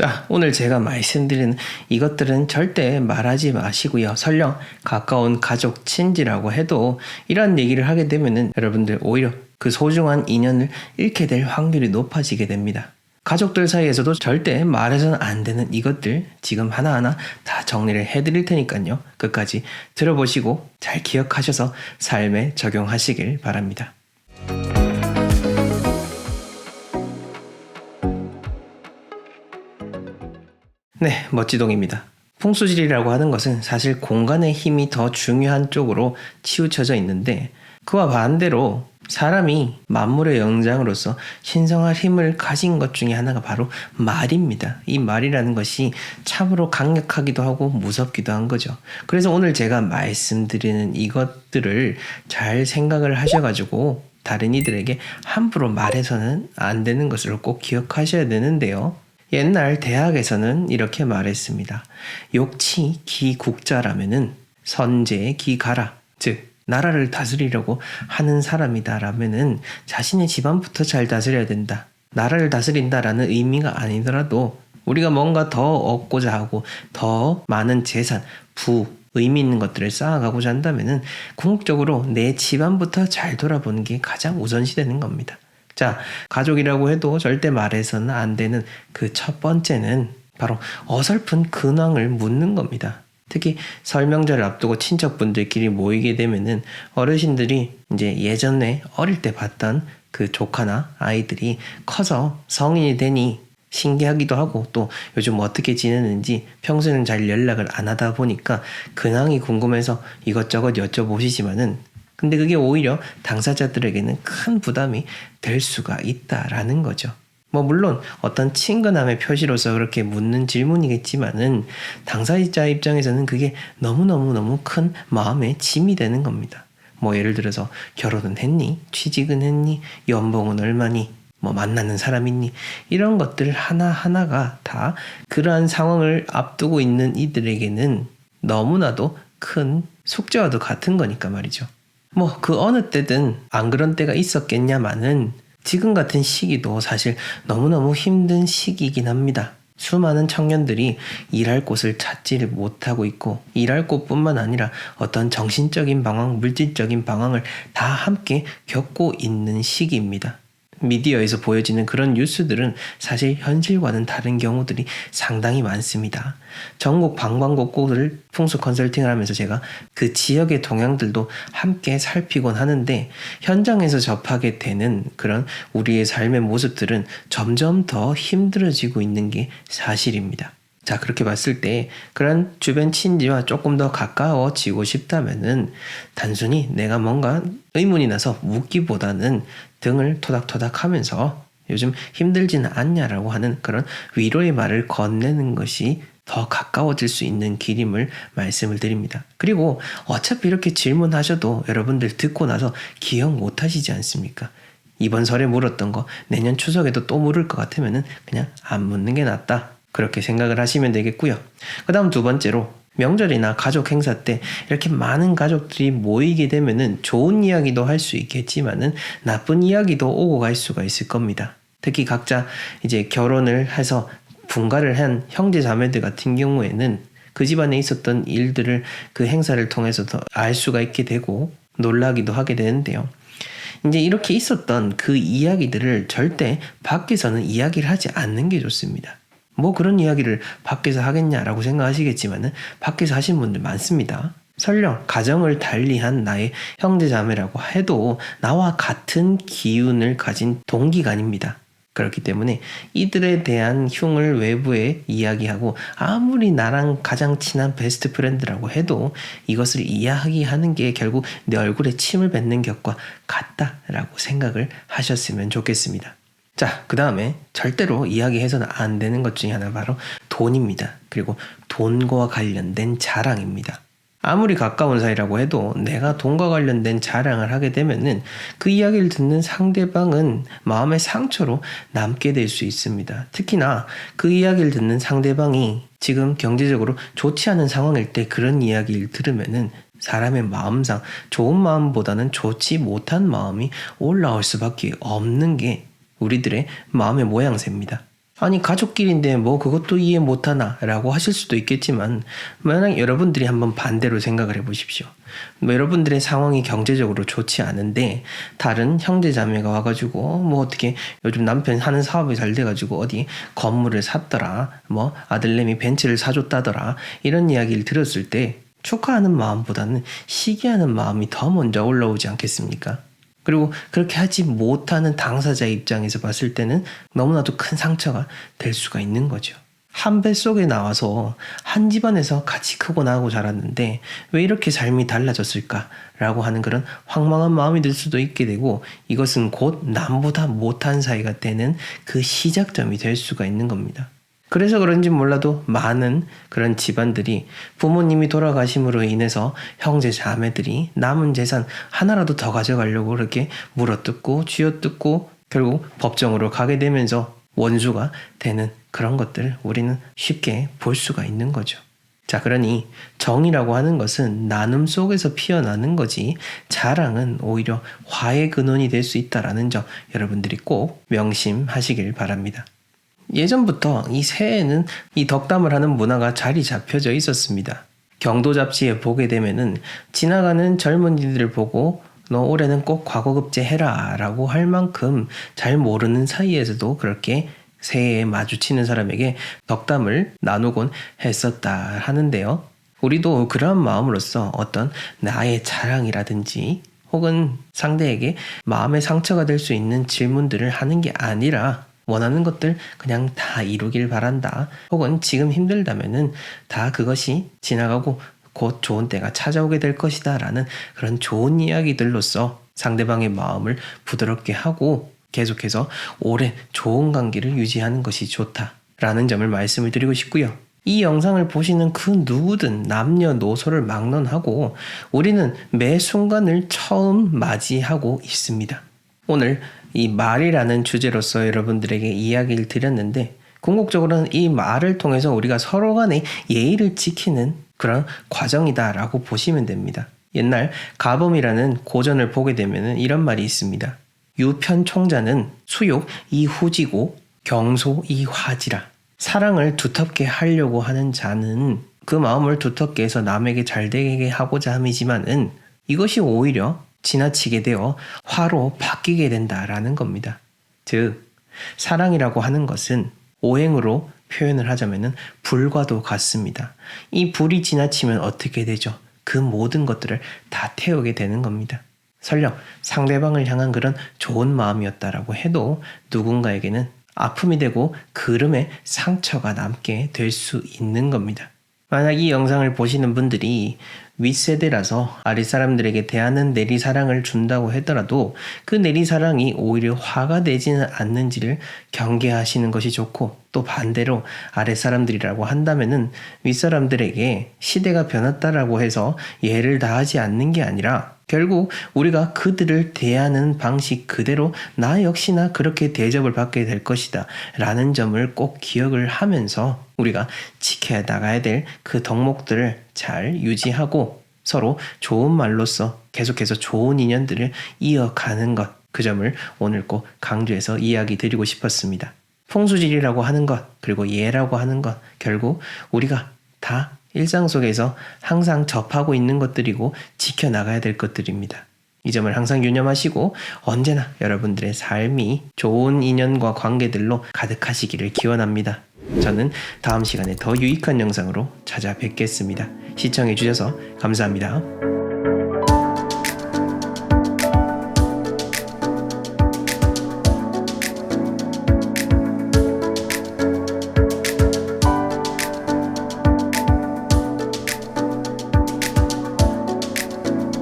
자, 오늘 제가 말씀드리는 이것들은 절대 말하지 마시고요. 설령 가까운 가족, 친지라고 해도 이런 얘기를 하게 되면은 여러분들 오히려 그 소중한 인연을 잃게 될 확률이 높아지게 됩니다. 가족들 사이에서도 절대 말해서는 안 되는 이것들 지금 하나하나 다 정리를 해드릴 테니까요. 끝까지 들어보시고 잘 기억하셔서 삶에 적용하시길 바랍니다. 네, 멋지동입니다. 풍수질이라고 하는 것은 사실 공간의 힘이 더 중요한 쪽으로 치우쳐져 있는데 그와 반대로 사람이 만물의 영장으로서 신성할 힘을 가진 것 중에 하나가 바로 말입니다. 이 말이라는 것이 참으로 강력하기도 하고 무섭기도 한 거죠. 그래서 오늘 제가 말씀드리는 이것들을 잘 생각을 하셔가지고 다른 이들에게 함부로 말해서는 안 되는 것을 꼭 기억하셔야 되는데요. 옛날 대학에서는 이렇게 말했습니다. 욕치 기국자라면은 선제 기가라. 즉, 나라를 다스리려고 하는 사람이다라면은 자신의 집안부터 잘 다스려야 된다. 나라를 다스린다라는 의미가 아니더라도 우리가 뭔가 더 얻고자 하고 더 많은 재산, 부, 의미 있는 것들을 쌓아가고자 한다면은 궁극적으로 내 집안부터 잘 돌아보는 게 가장 우선시 되는 겁니다. 자, 가족이라고 해도 절대 말해서는 안 되는 그 첫 번째는 바로 어설픈 근황을 묻는 겁니다. 특히 설명절을 앞두고 친척분들끼리 모이게 되면은 어르신들이 이제 예전에 어릴 때 봤던 그 조카나 아이들이 커서 성인이 되니 신기하기도 하고 또 요즘 어떻게 지내는지 평소에는 잘 연락을 안 하다 보니까 근황이 궁금해서 이것저것 여쭤보시지만은 근데 그게 오히려 당사자들에게는 큰 부담이 될 수가 있다라는 거죠. 뭐 물론 어떤 친근함의 표시로서 그렇게 묻는 질문이겠지만은 당사자 입장에서는 그게 너무너무너무 큰 마음의 짐이 되는 겁니다. 뭐 예를 들어서 결혼은 했니? 취직은 했니? 연봉은 얼마니? 뭐 만나는 사람 있니? 이런 것들 하나하나가 다 그러한 상황을 앞두고 있는 이들에게는 너무나도 큰 숙제와도 같은 거니까 말이죠. 뭐 그 어느 때든 안 그런 때가 있었겠냐마는 지금 같은 시기도 사실 너무너무 힘든 시기이긴 합니다. 수많은 청년들이 일할 곳을 찾지를 못하고 있고 일할 곳뿐만 아니라 어떤 정신적인 방황, 물질적인 방황을 다 함께 겪고 있는 시기입니다. 미디어에서 보여지는 그런 뉴스들은 사실 현실과는 다른 경우들이 상당히 많습니다. 전국 방방곡곡을 풍수 컨설팅을 하면서 제가 그 지역의 동향들도 함께 살피곤 하는데 현장에서 접하게 되는 그런 우리의 삶의 모습들은 점점 더 힘들어지고 있는 게 사실입니다. 자, 그렇게 봤을 때 그런 주변 친지와 조금 더 가까워지고 싶다면은 단순히 내가 뭔가 의문이 나서 묻기보다는 등을 토닥토닥 하면서 요즘 힘들지는 않냐라고 하는 그런 위로의 말을 건네는 것이 더 가까워질 수 있는 길임을 말씀을 드립니다. 그리고 어차피 이렇게 질문하셔도 여러분들 듣고 나서 기억 못 하시지 않습니까? 이번 설에 물었던 거 내년 추석에도 또 물을 것 같으면은 그냥 안 묻는 게 낫다. 그렇게 생각을 하시면 되겠고요. 그 다음 두 번째로 명절이나 가족 행사 때 이렇게 많은 가족들이 모이게 되면은 좋은 이야기도 할 수 있겠지만은 나쁜 이야기도 오고 갈 수가 있을 겁니다. 특히 각자 이제 결혼을 해서 분가를 한 형제 자매들 같은 경우에는 그 집안에 있었던 일들을 그 행사를 통해서 더알 수가 있게 되고 놀라기도 하게 되는데요. 이제 이렇게 있었던 그 이야기들을 절대 밖에서는 이야기를 하지 않는 게 좋습니다. 뭐 그런 이야기를 밖에서 하겠냐라고 생각하시겠지만은 밖에서 하신 분들 많습니다. 설령 가정을 달리한 나의 형제자매라고 해도 나와 같은 기운을 가진 동기가 아닙니다. 그렇기 때문에 이들에 대한 흉을 외부에 이야기하고 아무리 나랑 가장 친한 베스트 프렌드라고 해도 이것을 이야기하는 게 결국 내 얼굴에 침을 뱉는 격과 같다라고 생각을 하셨으면 좋겠습니다. 자, 그 다음에 절대로 이야기해서는 안 되는 것 중에 하나 바로 돈입니다. 그리고 돈과 관련된 자랑입니다. 아무리 가까운 사이라고 해도 내가 돈과 관련된 자랑을 하게 되면은 그 이야기를 듣는 상대방은 마음의 상처로 남게 될 수 있습니다. 특히나 그 이야기를 듣는 상대방이 지금 경제적으로 좋지 않은 상황일 때 그런 이야기를 들으면은 사람의 마음상 좋은 마음보다는 좋지 못한 마음이 올라올 수밖에 없는 게 우리들의 마음의 모양새입니다. 아니 가족끼리인데 뭐 그것도 이해 못하나 라고 하실 수도 있겠지만 만약 여러분들이 한번 반대로 생각을 해보십시오. 뭐 여러분들의 상황이 경제적으로 좋지 않은데 다른 형제 자매가 와가지고 뭐 어떻게 요즘 남편 하는 사업이 잘 돼가지고 어디 건물을 샀더라 뭐 아들내미 벤츠를 사줬다더라 이런 이야기를 들었을 때 축하하는 마음보다는 시기하는 마음이 더 먼저 올라오지 않겠습니까? 그리고 그렇게 하지 못하는 당사자 입장에서 봤을 때는 너무나도 큰 상처가 될 수가 있는 거죠. 한배 속에 나와서 한 집안에서 같이 크고 나고 자랐는데 왜 이렇게 삶이 달라졌을까라고 하는 그런 황망한 마음이 들 수도 있게 되고 이것은 곧 남보다 못한 사이가 되는 그 시작점이 될 수가 있는 겁니다. 그래서 그런지 몰라도 많은 그런 집안들이 부모님이 돌아가심으로 인해서 형제 자매들이 남은 재산 하나라도 더 가져가려고 그렇게 물어뜯고 쥐어뜯고 결국 법정으로 가게 되면서 원수가 되는 그런 것들을 우리는 쉽게 볼 수가 있는 거죠. 자, 그러니 정이라고 하는 것은 나눔 속에서 피어나는 거지 자랑은 오히려 화의 근원이 될 수 있다라는 점 여러분들이 꼭 명심하시길 바랍니다. 예전부터 이 새해에는 이 덕담을 하는 문화가 자리 잡혀져 있었습니다. 경도 잡지에 보게 되면은 지나가는 젊은이들을 보고 너 올해는 꼭 과거급제 해라 라고 할 만큼 잘 모르는 사이에서도 그렇게 새해에 마주치는 사람에게 덕담을 나누곤 했었다 하는데요. 우리도 그러한 마음으로써 어떤 나의 자랑이라든지 혹은 상대에게 마음의 상처가 될 수 있는 질문들을 하는 게 아니라 원하는 것들 그냥 다 이루길 바란다. 혹은 지금 힘들다면은 다 그것이 지나가고 곧 좋은 때가 찾아오게 될 것이다. 라는 그런 좋은 이야기들로서 상대방의 마음을 부드럽게 하고 계속해서 오래 좋은 관계를 유지하는 것이 좋다. 라는 점을 말씀을 드리고 싶고요. 이 영상을 보시는 그 누구든 남녀노소를 막론하고 우리는 매 순간을 처음 맞이하고 있습니다. 오늘 이 말이라는 주제로서 여러분들에게 이야기를 드렸는데 궁극적으로는 이 말을 통해서 우리가 서로 간의 예의를 지키는 그런 과정이다라고 보시면 됩니다. 옛날 가범이라는 고전을 보게 되면 이런 말이 있습니다. 유편 총자는 수욕 이후지고 경소 이화지라. 사랑을 두텁게 하려고 하는 자는 그 마음을 두텁게 해서 남에게 잘 되게 하고자 함이지만은 이것이 오히려 지나치게 되어 화로 바뀌게 된다라는 겁니다. 즉, 사랑이라고 하는 것은 오행으로 표현을 하자면은 불과도 같습니다. 이 불이 지나치면 어떻게 되죠? 그 모든 것들을 다 태우게 되는 겁니다. 설령 상대방을 향한 그런 좋은 마음이었다라고 해도 누군가에게는 아픔이 되고 그름에 상처가 남게 될 수 있는 겁니다. 만약 이 영상을 보시는 분들이 윗세대라서 아랫사람들에게 대하는 내리사랑을 준다고 하더라도 그 내리사랑이 오히려 화가 되지는 않는지를 경계하시는 것이 좋고 또 반대로 아랫사람들이라고 한다면은 윗사람들에게 시대가 변했다라고 해서 예를 다하지 않는 게 아니라 결국 우리가 그들을 대하는 방식 그대로 나 역시나 그렇게 대접을 받게 될 것이다 라는 점을 꼭 기억을 하면서 우리가 지켜야 나가야 될 그 덕목들을 잘 유지하고 서로 좋은 말로써 계속해서 좋은 인연들을 이어가는 것 그 점을 오늘 꼭 강조해서 이야기 드리고 싶었습니다. 풍수질이라고 하는 것 그리고 예라고 하는 것 결국 우리가 다 일상 속에서 항상 접하고 있는 것들이고 지켜나가야 될 것들입니다. 이 점을 항상 유념하시고 언제나 여러분들의 삶이 좋은 인연과 관계들로 가득하시기를 기원합니다. 저는 다음 시간에 더 유익한 영상으로 찾아뵙겠습니다. 시청해주셔서 감사합니다.